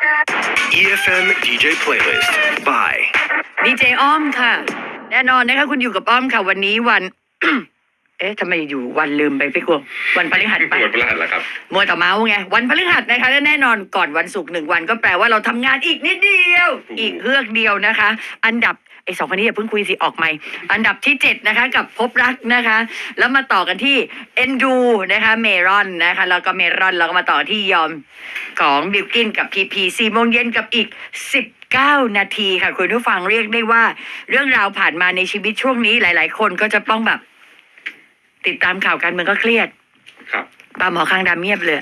EFM DJ Playlist by ดีเจอ้อมค่ะ แน่นอนนะคะคุณอยู่กับอ้อมค่ะ วันนี้วัน เอ๊ะทำไมอยู่วันลืมไปพี่กวงวันพฤหัสไป วันพฤหัสแล้วครับ มัวแต่เมาส์ไง วันพฤหัสนะคะและแน่นอนก่อนวันศุกร์หนึ่งวันก็แปลว่าเราทำงานอีกนิดเดียวถูกอีกเฮือกเดียวนะคะ อันดับ ไอ้สองคนนี้อย่าเพิ่งคุยสิออกใหม่ อันดับที่เจ็ดนะคะ กับพบรักนะคะ แล้วมาต่อกันที่เอ็นดูนะคะเมรอนนะคะ แล้วก็เมรอนแล้วก็มาต่อที่ยอมของบิวกินกับพีพีสี่โมงเย็นกับอีกสิบเก้านาทีค่ะ คุณผู้ฟังเรียกได้ว่า เรื่องราวผ่านมาในชีวิตช่วงนี้หลาย ๆ คนก็จะต้องแบบ ติดตามข่าวการเมืองก็เครียดครับปลาหมอคางดำเงียบเลย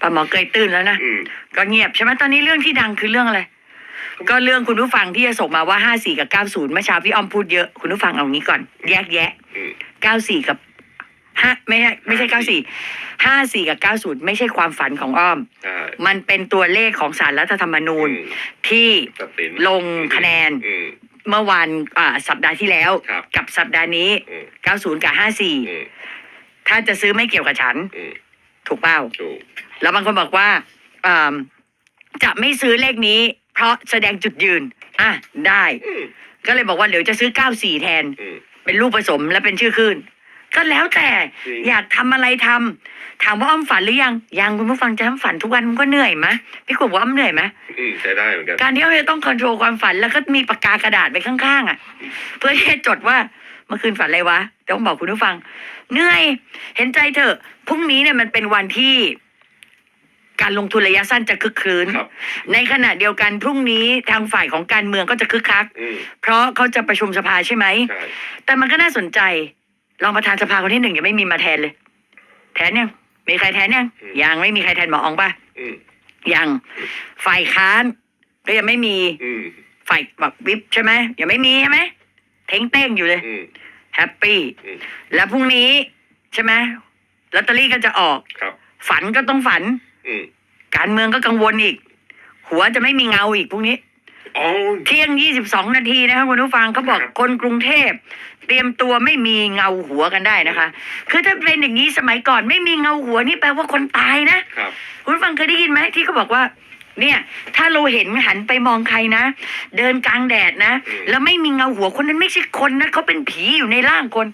ปลาหมอเกยตื้นแล้วนะ อืม ก็เงียบใช่ไหมตอนนี้เรื่องที่ดังคือเรื่องอะไร ก็เรื่องคุณผู้ฟังที่จะส่งมาว่าห้าสี่กับเก้าศูนย์เมื่อเช้าพี่อ้อมพูดเยอะคุณผู้ฟังเอางี้ก่อน แยกแยะอืมเก้าสี่กับห้าไม่ใช่ไม่ใช่เก้าสี่ห้าสี่กับเก้าศูนย์ไม่ใช่ความฝันของอ้อม ใช่มันเป็นตัวเลขของสารรัฐธรรมนูญ อืมที่ตัดสินลงคะแนนอืม เมื่อวันอ่าสัปดาห์ที่แล้ว ครับ กับสัปดาห์นี้ อืมเก้าศูนย์กับห้าสี่อืมถ้าจะซื้อไม่เกี่ยวกับฉัน อืมถูกเปล่า ถูกแล้วบางคนบอกว่าอ่าจะไม่ซื้อเลขนี้ เพราะแสดงจุดยืน อะ ได้ อืมก็เลยบอกว่าเดี๋ยวจะซื้อ 94 แทน อืม เป็นลูกผสมและเป็นชื่อคลื่นก็แล้วแต่จริง อยากทำอะไรทำถามว่าอ้อมฝันหรือยังยังคุณผู้ฟังจะทำฝันทุกวันมันก็เหนื่อยไหมพี่กบว่าอ้อมเหนื่อยไหมอืมใช้ได้เหมือนกัน การที่อ้อมจะต้องคอนโทรลความฝันแล้วก็มีปากกากระดาษไปข้างๆอะ เพื่อที่จะจดว่าเมื่อคืนฝันอะไรวะต้องบอกคุณผู้ฟัง เหนื่อย เห็นใจเถอะพรุ่งนี้เนี่ยมันเป็นวันที่ การลงทุนระยะสั้นจะคึกคืนครับ ในขณะเดียวกันพรุ่งนี้ทางฝ่ายของการเมืองก็จะคึกคัก อืมเพราะเขาจะประชุมสภาใช่ไหม ใช่แต่มันก็น่าสนใจรองประธานสภาคนที่หนึ่งยังไม่มีมาแทนเลย แทนยังมีใครแทนยังยังไม่มีใครแทนหมออองป่ะอืมยังฝ่ายค้านก็ยังไม่มีอืมฝ่ายแบบวิปใช่ไหมยังไม่มีใช่ไหมเท้งเต้งอยู่เลยอืมแฮปปี้อืมแล้วพรุ่งนี้ใช่ไหมลอตเตอรี่ก็จะออก ครับ ฝันก็ต้องฝันอืม การเมืองก็กังวลอีก หัวจะไม่มีเงาอีกพรุ่งนี้อ๋อเที่ยง22นาทีนะคะคุณผู้ฟังเขาบอกครับคนกรุงเทพ เตรียมตัวไม่มีเงาหัวกันได้นะคะ คือถ้าเป็นอย่างนี้สมัยก่อนไม่มีเงาหัวนี่แปลว่าคนตายนะครับคุณผู้ฟังเคยได้ยินไหมที่เขาบอกว่า เนี่ย ถ้าเราเห็นหันไปมองใครนะ เดินกลางแดดนะอืมแล้วไม่มีเงาหัวคนนั้นไม่ใช่คนนะเขาเป็นผีอยู่ในร่างคน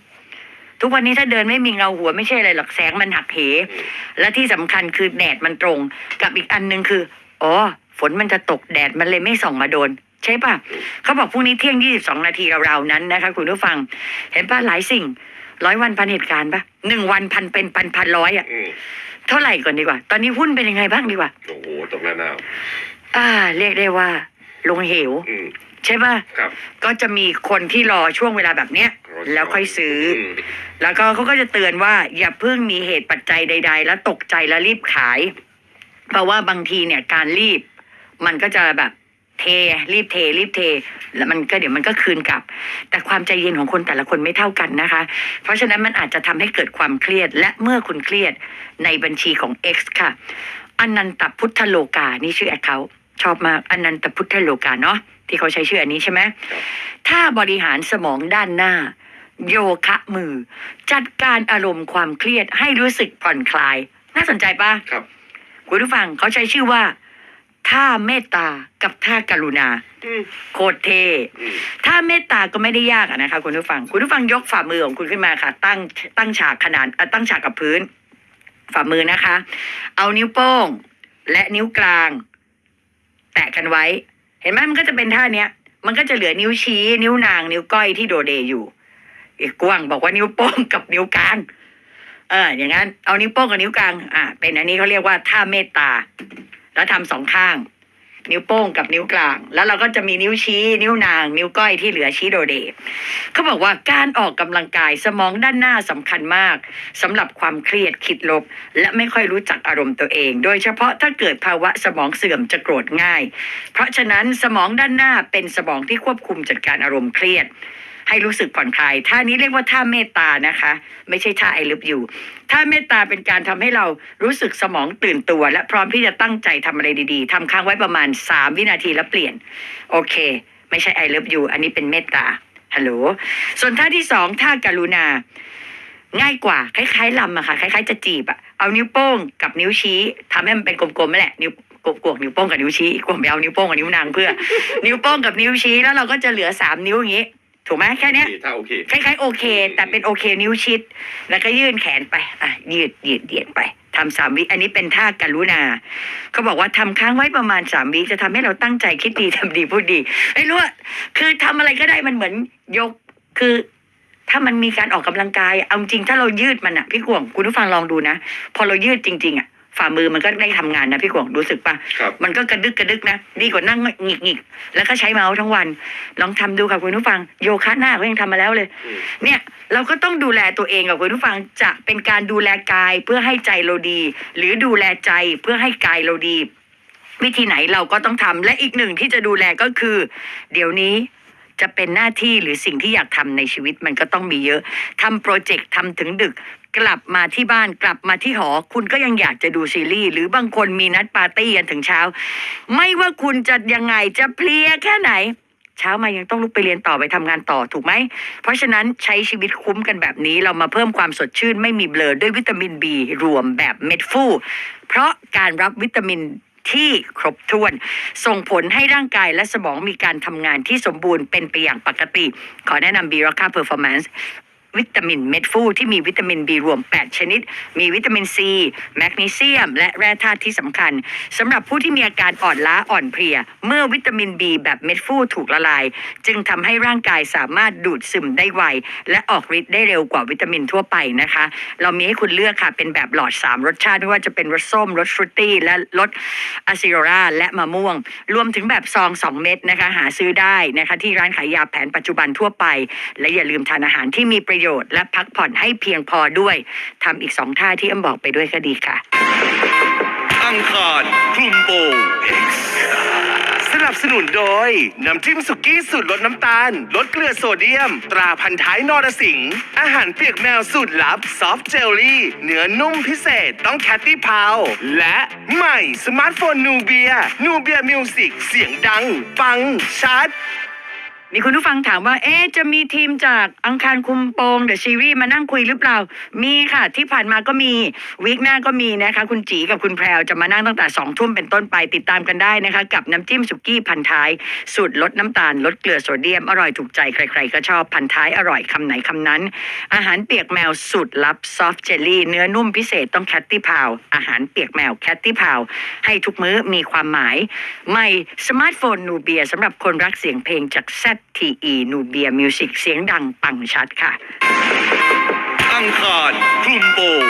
ทุกวันนี้ถ้าเดินไม่มีเงาหัวไม่ใช่อะไรหรอกแสงมันหักเหอืมและที่สำคัญคือแดดมันตรง กับอีกอันหนึ่งคืออ๋อฝนมันจะตกแดดมันเลยไม่ส่องมาโดน ใช่ปะเขาบอกพรุ่งนี้เที่ยง 22 นาทีราวๆนั้นนะคะ คุณผู้ฟัง เห็นปะหลายสิ่งร้อยวันพันเหตุการณ์ปะหนึ่งวันพันเป็นพันพันร้อยอะอืมเท่าไหร่ก่อนดีกว่า ตอนนี้หุ้นเป็นยังไงบ้างดีกว่า โอ้โหตกหน้าหนาวอ่า เรียกได้ว่าลงเหวอืม ใช่ปะครับ ก็จะมีคนที่รอช่วงเวลาแบบเนี้ย แล้วค่อยซื้ออมแล้วก็เขาก็จะเตือนว่า อย่าเพิ่งมีเหตุปัจจัยใด ๆ แล้วตกใจแล้วรีบขาย เพราะว่าบางทีเนี่ยการรีบ มันก็จะแบบเทรีบเท รีบเท แล้วมันก็เดี๋ยวมันก็คืนกลับ แต่ความใจเย็นของคนแต่ละคนไม่เท่ากันนะคะ เพราะฉะนั้นมันอาจจะทำให้เกิดความเครียด และเมื่อคุณเครียดในบัญชีของ X ค่ะอนันตพุทธโลกา นี่ชื่อแอคเขา ชอบมากอนันตพุทธโลกาเนาะที่เขาใช้ชื่ออันนี้ใช่ไหมครับถ้าบริหารสมองด้านหน้า โยคะมือ จัดการอารมณ์ความเครียดให้รู้สึกผ่อนคลาย น่าสนใจปะครับคุณผู้ฟังเขาใช้ชื่อว่าท่าเมตตากับท่ากรุณาอืมโคตรเทอืมถ้าเมตตาก็ไม่ได้ยากอะนะคะคุณผู้ฟัง คุณผู้ฟังยกฝ่ามือของคุณขึ้นมาค่ะ ตั้งตั้งฉากขนานเอ่อตั้งฉากกับพื้น ฝ่ามือนะคะ เอานิ้วโป้ง และนิ้วกลาง แตะกันไว้ เห็นไหมมันก็จะเป็นท่าเนี้ย มันก็จะเหลือนิ้วชี้ นิ้วนาง นิ้วก้อยที่โดเดอยู่อีกกว้างบอกว่านิ้วโป้งกับนิ้วกลางเอออย่างนั้นเอานิ้วโป้งกับนิ้วกลาง อ่าเป็นอันนี้เขาเรียกว่าท่าเมตตา แล้วทำสองข้าง นิ้วโป้งกับนิ้วกลาง แล้วเราก็จะมีนิ้วชี้ นิ้วนาง นิ้วก้อยที่เหลือชี้โดเดเขาบอกว่าการออกกำลังกายสมองด้านหน้าสำคัญมากสำหรับความเครียดคิดลบ และไม่ค่อยรู้จักอารมณ์ตัวเอง โดยเฉพาะถ้าเกิดภาวะสมองเสื่อมจะโกรธง่าย เพราะฉะนั้นสมองด้านหน้าเป็นสมองที่ควบคุมจัดการอารมณ์เครียด ให้รู้สึกผ่อนคลายท่านี้เรียกว่าท่าเมตตานะคะ ไม่ใช่ท่าไอลึบอยู่ท่าเมตตาเป็นการทำให้เรารู้สึกสมองตื่นตัว และพร้อมที่จะตั้งใจทำอะไรดีๆทำค้างไว้ประมาณ 3 วินาทีแล้วเปลี่ยน โอเค ไม่ใช่ไอเลิฟยูอันนี้เป็นเมตตาฮัลโหลส่วนท่าที่สองท่าการุณาง่ายกว่าคล้ายๆลำอะค่ะคล้ายๆจะจีบอะเอานิ้วโป้งกับนิ้วชี้ทำให้มันเป็นกลมๆนั่นแหละนิ้วกวกวกนิ้วโป้งกับนิ้วชี้กวงไปเอานิ้วโป้งกับนิ้วนางเพื่อ นิ้วโป้งกับนิ้วชี้แล้วเราก็จะเหลือสามนิ้วอย่างนี้ ถูกไหมแค่เนี้ยถ้าโอเคคล้ายๆโอเค แต่เป็นโอเคนิ้วชิด แล้วก็ยื่นแขนไป อะ ยืดยืดเหยียดไปทำสามวิ อันนี้เป็นท่ากรุณาเขาบอกว่าทำค้างไว้ประมาณสามวิจะทำให้เราตั้งใจคิดดีทำดีพูดดีไม่รู้ว่าคือทำอะไรก็ได้มันเหมือนยกคือ ถ้ามันมีการออกกำลังกายเอาจริงถ้าเรายืดมันอะพี่กวงคุณผู้ฟังลองดูนะ พอเรายืดจริง ๆอะ ฝ่ามือมันก็ได้ทำงานนะพี่กวงรู้สึกปะครับมันก็กระดึกกระดึกนะดีกว่านั่งหงิกหงิกๆแล้วก็ใช้เมาส์ทั้งวัน ลองทำดูค่ะคุณผู้ฟัง โยคะหน้าก็ยังทำมาแล้วเลยอืมเนี่ยเราก็ต้องดูแลตัวเองกับคุณผู้ฟังจะเป็นการดูแลกายเพื่อให้ใจเราดี หรือดูแลใจเพื่อให้กายเราดี วิธีไหนเราก็ต้องทำและอีกหนึ่งที่จะดูแลก็คือ เดี๋ยวนี้จะเป็นหน้าที่หรือสิ่งที่อยากทำในชีวิตมันก็ต้องมีเยอะทำโปรเจกต์ทำถึงดึก กลับมาที่บ้านกลับมาที่หอ คุณก็ยังอยากจะดูซีรีส์หรือบางคนมีนัดปาร์ตี้กันถึงเช้า ไม่ว่าคุณจะยังไงจะเพลียแค่ไหน เช้ามายังต้องลุกไปเรียนต่อไปทำงานต่อถูกไหม เพราะฉะนั้นใช้ชีวิตคุ้มกันแบบนี้ เรามาเพิ่มความสดชื่น ไม่มีเบลอด้วยวิตามินบีรวมแบบเม็ดฟูเพราะการรับวิตามินที่ครบถ้วน ส่งผลให้ร่างกายและสมองมีการทำงานที่สมบูรณ์เป็นไปอย่างปกติ ขอแนะนำบีราคาเพอร์ฟอร์แมนซ์ วิตามินเม็ดฟูที่มีวิตามินบีรวม 8 ชนิด มีวิตามินซีแมกนีเซียม และแร่ธาตุที่สำคัญสำหรับผู้ที่มีอาการอ่อนล้าอ่อนเพลีย เมื่อวิตามินบีแบบเม็ดฟูถูกละลาย จึงทำให้ร่างกายสามารถดูดซึมได้ไว และออกฤทธิ์ได้เร็วกว่าวิตามินทั่วไปนะคะ เรามีให้คุณเลือกค่ะ เป็นแบบหลอด 3 รสชาติไม่ว่าจะเป็นรสส้มรสฟรุตตี้และรสอะซิโรราและมะม่วง รวมถึงแบบซอง 2 เม็ดนะคะ หาซื้อได้นะคะ ที่ร้านขายยาแผนปัจจุบันทั่วไป และอย่าลืมทานอาหารที่มีประโยชน์และพักผ่อนให้เพียงพอด้วยทำอีกสองท่าที่อ้ำบอกไปด้วยก็ดีค่ะ อังคารคลุมโปงสนับสนุนโดย น้ำจิ้มสุกี้สูตรลดน้ำตาล ลดเกลือโซเดียม ตราพันท้ายนรสิงห์อาหารเปียกแมวสูตรลับ ซอฟต์เจลลี่ เนื้อนุ่มพิเศษต้องแคตตี้พาว และใหม่สมาร์ทโฟนนูเบียนูเบียมิวสิกเสียงดังปังชัด มีคุณผู้ฟังถามว่า เอ๊จะมีทีมจากอังคารคุมโปงเดอะซีรีส์มานั่งคุยหรือเปล่า มีค่ะ ที่ผ่านมาก็มีวีคหน้าก็มีนะคะ คุณจีกับคุณแพรวจะมานั่งตั้งแต่สองทุ่มเป็นต้นไปติดตามกันได้นะคะ กับน้ำจิ้มสุกี้พันท้าย สูตรลดน้ำตาล ลดเกลือโซเดียม อร่อยถูกใจใคร ๆ ก็ชอบพันท้ายอร่อยคำไหนคำนั้น อาหารเปียกแมวสูตรลับซอฟต์เจลลี่เนื้อนุ่มพิเศษต้องแคตตี้พาวอาหารเปียกแมวแคตตี้พาวให้ทุกมื้อมีความหมายใหม่สมาร์ทโฟนนูเบียสำหรับคนรักเสียงเพลงจาก ZTE นูเทีเอนูเบียมิวสิกเสียงดังปังชัดค่ะ อังคารคลุมโปง